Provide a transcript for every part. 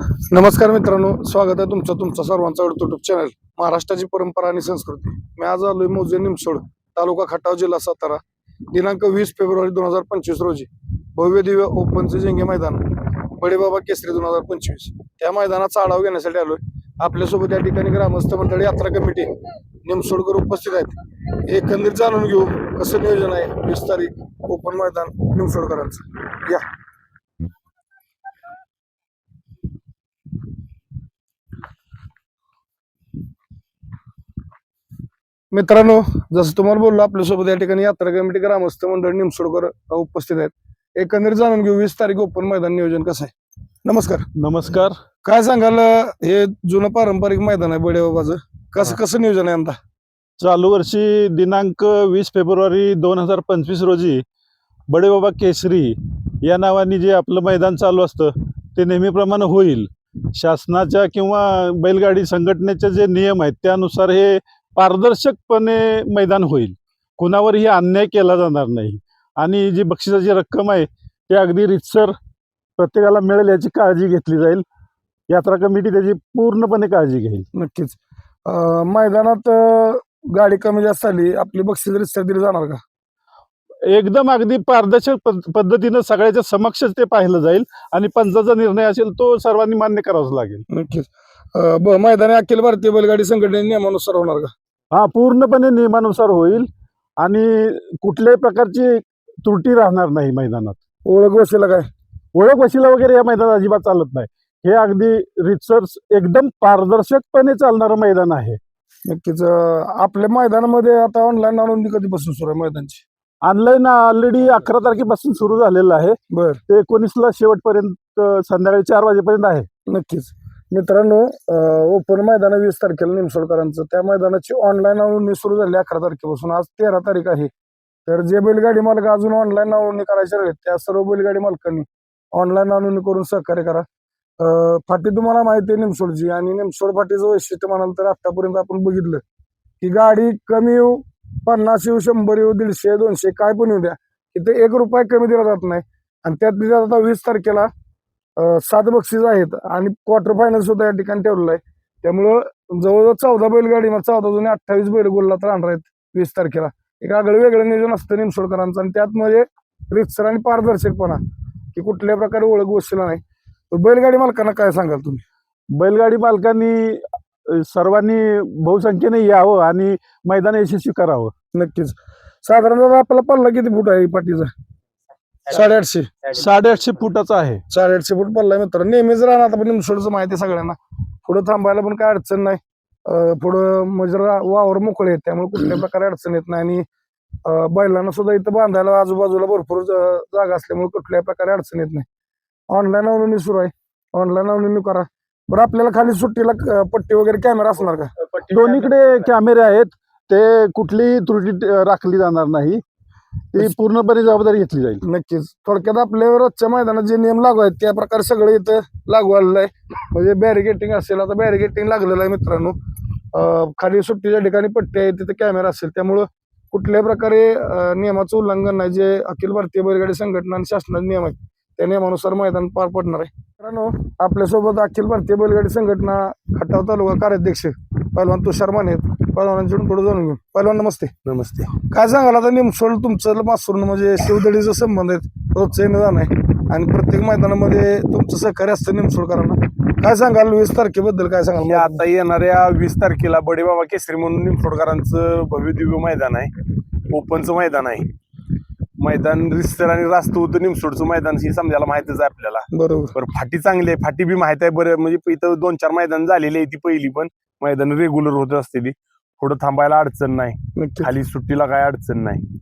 नमस्कार मित्रांनो स्वागत आहे तुमचं तुमचा सर्वांचा आवडतं युट्यूब चॅनल महाराष्ट्राची परंपरा आणि संस्कृती. मी आज आलोय मोजे निमसोड तालुका खटाव जिल्हा सातारा. दिनांक वीस फेब्रुवारी दोन हजार पंचवीस रोजी भव्य दिव्य ओपनचे जेंगे मैदान बडेबाबा केसरी दोन हजार पंचवीस. त्या मैदानाचा आढावा घेण्यासाठी आलोय. आपल्यासोबत या ठिकाणी ग्रामस्थ मंडळी यात्रा कमिटी निमसोडकर उपस्थित आहेत. एकंदरीत जाणून घेऊ कसं नियोजन आहे वीस तारीख ओपन मैदान निमसोडकरांचं. या. मित्रांनो जसं तुम्हाला बोललो आपल्यासोबत या ठिकाणी यात्रा कमिटी ग्रामस्थ मंडळ निमसोडकर उपस्थित आहेत. एकंदरीत जाणून घेऊ वीस तारीख ओपन मैदान नियोजन कसं आहे? नमस्कार. नमस्कार. काय सांगाल हे जुनं पारंपरिक मैदान आहे बडेबाबाचं कसं कसं नियोजन आहे यंदा? चालू वर्षी दिनांक वीस फेब्रुवारी दोन हजार पंचवीस रोजी बडेबाबा केसरी या नावाने जे आपलं मैदान चालू असतं ते नेहमीप्रमाणे होईल. शासनाच्या किंवा बैलगाडी संघटनेचे जे नियम आहेत त्यानुसार हे पारदर्शकपणे मैदान होईल. कुणावरही अन्याय केला जाणार नाही. आणि जी बक्षिसाची रक्कम आहे ते अगदी रितसर प्रत्येकाला मिळेल याची काळजी घेतली जाईल. यात्रा कमिटी त्याची पूर्णपणे काळजी घेईल. नक्कीच. मैदानात गाडी कमी जास्त झाली आपली बक्षीस रिस्टर दिली जाणार का? एकदम अगदी पारदर्शक पद- पद्धतीनं सगळ्याच्या समक्षच ते पाहिलं जाईल आणि पंचाचा निर्णय असेल तो सर्वांनी मान्य करावाच लागेल. नक्कीच. मैदान अखिल भारतीय बैलगाडी संघटने नियमानुसार होणार का? हा पूर्णपणे नियमानुसार होईल आणि कुठल्याही प्रकारची त्रुटी राहणार नाही मैदानात. ओळख वशीला काय? ओळख वशिला वगैरे या मैदानात अजिबात चालत नाही. हे अगदी रितसर एकदम पारदर्शकपणे चालणारं मैदान आहे. नक्कीच आपल्या मैदानामध्ये आता ऑनलाईन नोंदणी कधीपासून सुरू आहे मैदानची? ऑनलाईन ऑलरेडी अकरा तारखेपासून सुरू झालेलं आहे. बर. ते एकोणीसला शेवटपर्यंत संध्याकाळी चार वाजेपर्यंत आहे. नक्कीच. मित्रांनो ओपन मैदान वीस तारखेला निमसोडकरांचं. त्या मैदानाची ऑनलाईन नोंदणी सुरू झाली अकरा तारखेपासून. आज तेरा तारीख आहे. तर जे बैलगाडी मालक अजून ऑनलाईन नोंदणी करायचे राहिले त्या सर्व बैलगाडी मालकांनी ऑनलाईन नोंदणी करून सहकार्य करा. फाटी तुम्हाला माहिती आहे निमसोडची. आणि निमसोड फाटीचं वैशिष्ट्य म्हणाल तर आतापर्यंत आपण बघितलं की गाडी कमी येऊ पन्नास येऊ शंभर येऊ दीडशे दोनशे काय पण येऊ द्या इथे एक रुपया कमी दिला जात नाही. आणि त्यात दिला आता वीस तारखेला सात बक्षीस आहेत आणि क्वार्टर फायनल सुद्धा या ठिकाणी ठेवलेलं आहे. त्यामुळं जवळजवळ चौदा बैलगाडी मग चौदा जुने अठ्ठावीस बैल गोलला राहणार आहेत वीस तारखेला. एक आगळं वेगळं नियोजन असतं निमसोडकरांचं आणि त्यात म्हणजे रितसर आणि पारदर्शकपणा की कुठल्या प्रकारे ओळख गोष्टीला नाही. तर बैलगाडी मालकांना काय सांगाल तुम्ही? बैलगाडी मालकांनी सर्वांनी बहुसंख्येने यावं आणि मैदान यशस्वी करावं. नक्कीच. साधारणतः आपला पल्ला किती फूट आहे पाठीचा? साडेआठशे. साडेआठशे. फुटाचा आहे. साडेआठशे फूट आहे मित्र नेहमीच राहणार आपण निमसोडचं माहिती आहे सगळ्यांना. पुढे थांबायला पण काय अडचण नाही. पुढं म्हणजे वावर मोकळे आहेत त्यामुळे कुठल्या प्रकारे अडचण येत नाही. आणि बैलांना सुद्धा इथं बांधायला आजूबाजूला भरपूर जागा असल्यामुळे कुठल्याही प्रकारे अडचण येत नाही. ऑनलाईन नोंदणी सुरू आहे. ऑनलाईन नोंदणी करा. बरं आपल्याला खाली सुट्टीला पट्टी वगैरे कॅमेरा असणार का? दोन्हीकडे कॅमेरे आहेत. ते कुठलीही त्रुटी राखली जाणार नाही. ती पूर्णपणे जबाबदारी घेतली जाईल. नक्कीच. थोडक्यात आपल्या रोजच्या मैदानात जे नियम लागू आहेत त्या प्रकारे सगळं इथं लागू आलेलं आहे. म्हणजे बॅरिगेटिंग असेल आता बॅरिगेटिंग लागलेलं आहे मित्रांनो. खाली सुट्टीच्या ठिकाणी पट्टी आहे तिथे कॅमेरा असेल. त्यामुळं कुठल्याही प्रकारे नियमाचं उल्लंघन नाही. जे अखिल भारतीय बैलगाडी संघटना आणि शासनाचे नियम आहेत त्या नियमानुसार मैदान पार पडणार आहे. मित्रांनो आपल्यासोबत अखिल भारतीय बैलगाडी संघटना खटाव तालुका कार्याध्यक्ष पहलवान तुषार माने पहलवानांकडून थोडं जाणून घेऊ. पहलवान नमस्ते. नमस्ते. काय सांगाल आता निमसोड तुमचं मासूर्ण म्हणजे शिवदडीचा संबंध आहे येणं जाणं आहे. आणि प्रत्येक मैदानामध्ये तुमचं सहकार्य असतं निमसोडकरांना काय सांगाल वीस तारखेबद्दल काय सांगाल? आता येणाऱ्या वीस तारखेला बडेबाबा केसरी म्हणून निमसोडकरांचं भव्य दिव्य मैदान आहे. ओपनचं मैदान आहे. मैदान रिस्टर आणि रास्तूत निमसोडचं मैदान ही समजायला माहितच आहे आपल्याला. बरोबर. बरं फाटी चांगली आहे फाटी बी माहीत आहे. बरं म्हणजे इथं दोन चार मैदान झालेली आहे ती पहिली पण. मैदान रेग्युलर होत असते ती. पुढं थांबायला अडचण नाही. नक्की खाली सुट्टीला काय अडचण नाही.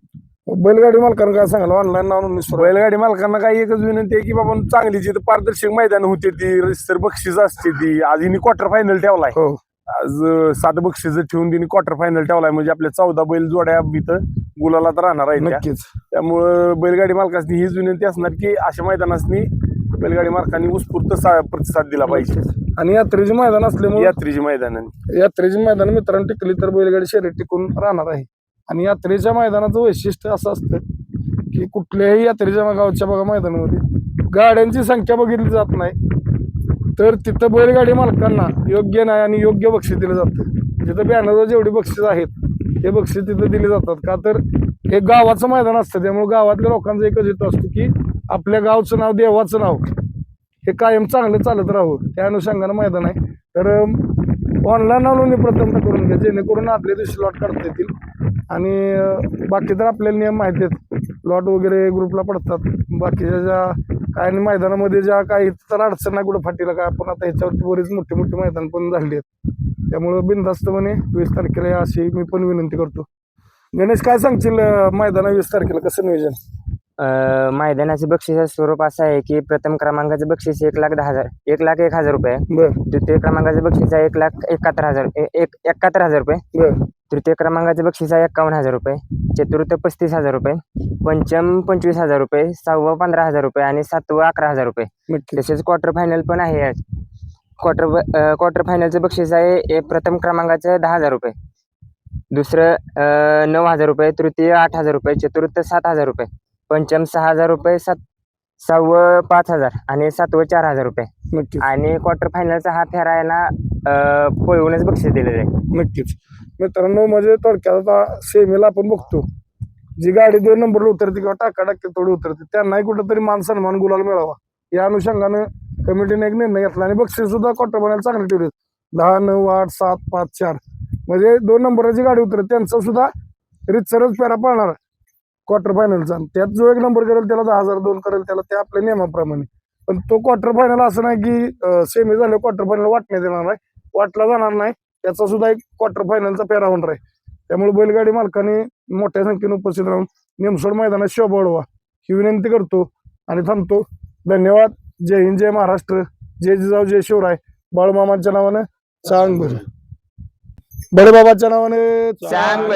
बैलगाडी मालकांना काय सांगाल ऑनलाईन नावून बैलगाडी मालकांना काही एकच विनंती आहे की बाबा चांगली जिथं पारदर्शक मैदान होते ती रिस्टर बक्षीस असते ती आज हिने क्वार्टर फायनल ठेवलाय. हो. आज अं, सात बक्षीस ठेवून तिने क्वार्टर फायनल ठेवलाय. म्हणजे आपल्या चौदा बैल जोड्या इथं गुलाला तर राहणार आहे त्या. नक्कीच. त्यामुळं बैलगाडी मालकांनी हीच विनंती असणार की अशा मैदानासनी बैलगाडी मालकांनी उत्स्फूर्त सा- प्रतिसाद दिला पाहिजे. आणि यात्रेचे मैदान असल्यामुळे यात्रेची मैदान यात्रेची मैदान मित्रांनो टिकली तर बैलगाडी शर्यत टिकून राहणार आहे. आणि यात्रेच्या मैदानाचं वैशिष्ट्य असं असतं की कुठल्याही यात्रेच्या गावच्या बघा मैदानामध्ये गाड्यांची संख्या बघितली जात नाही. तर तिथं बैलगाडी मालकांना योग्य नाही आणि योग्य बक्षीस दिलं जातं. जिथं बॅनरवर जेवढी बक्षीस आहेत ते बक्षीस तिथं दिले जातात. का तर हे गावाचं मैदान असतं. त्यामुळे गावातल्या लोकांचा एकच हेतू असतो की आपल्या गावचं नाव देवाचं नाव हे कायम चांगलं चालत राहू त्या अनुषंगानं मैदान आहे. तर ऑनलाईन आणून प्रथम करून घ्या. जेणेकरून आपले दिवशी लॉट काढता येतील. आणि बाकी तर आपल्याला नियम माहिती आहेत. लॉट वगैरे ग्रुपला पडतात. बाकीच्या ज्या काय आणि मैदानामध्ये ज्या काही तर अडचण नाही कुठं फाटीला काय. आपण आता ह्याच्यावरती बरीच मोठी मोठी मैदान पण झाली आहेत. त्यामुळं बिनधास्तपणे वीस तारखेला या अशी मी पण विनंती करतो. गणेश काय सांगशील मैदाना वीस तारखेला कसं नियोजन? मैदानाचे बक्षीस स्वरूप असं आहे की प्रथम क्रमांकाचं बक्षीस एक लाख दहा हजार एक लाख एक हजार रुपये. आहे. बर द्वितीय क्रमांकाचं बक्षीस आहे एक लाख एकाहत्तर हजार ए- एक एकाहत्तर हजार रुपये. बर. तृतीय क्रमांकाचं बक्षीस आहे एकावन्न हजार रुपये. चतुर्थ पस्तीस हजार रुपये. पंचम पंचवीस हजार रुपये सहावं पंधरा हजार रुपये आणि सातवं अकरा हजार रुपये. तसेच क्वार्टर फायनल पण आहे आज क्वार्टर क्वार्टर फायनलचं बक्षीस आहे ए- प्रथम क्रमांकाचं दहा हजार रुपये. दुसरं अ, नऊ हजार रुपये तृतीय आठ हजार रुपये चतुर्थ सात हजार रुपये. पंचम सहा हजार रुपये सात सहावं पाच हजार आणि सातवं चार हजार रुपये. नक्कीच. आणि क्वार्टर फायनलचा हा फेरा आहे ना अ, पळवूनच बक्षीस दिलेलं आहे. नक्कीच. मित्रांनो म्हणजे थोडक्यात आता सेमीला आपण बघतो. जी गाडी दोन नंबरला उतरते किंवा टाका टाके थोडी उतरते त्यांनाही कुठंतरी मान सन्मान गुलाल मिळावा. या अनुषंगानं कमिटीने एक निर्णय घेतला आणि बक्षीस सुद्धा क्वार्टर बनायला चांगले ठेवले दहा नऊ आठ सात पाच चार. म्हणजे दोन नंबरची गाडी उतरत त्यांचा सुद्धा रितसरच पेरा पाळणार. क्वार्टर फायनलचा त्यात जो एक नंबर करेल त्याला दहा हजार दोन करेल त्याला ते आपल्या नियमाप्रमाणे. पण तो क्वार्टर फायनल असं नाही की सेमी झाले क्वार्टर फायनल वाटण्यात येणार नाही. वाटला जाणार नाही. त्याचा सुद्धा एक क्वार्टर फायनलचा पेरा होणार आहे. त्यामुळे बैलगाडी मालकाने मोठ्या संख्येने उपस्थित राहून निमसोड मैदानात शोभा वाढवा. ही विनंती करतो आणि थांबतो. धन्यवाद. जय हिंद जय महाराष्ट्र. जय जिजाऊ जय शिवराय. बाळूमामांच्या नावानं चांग बरं बडे बाबाच्या नावाने चांग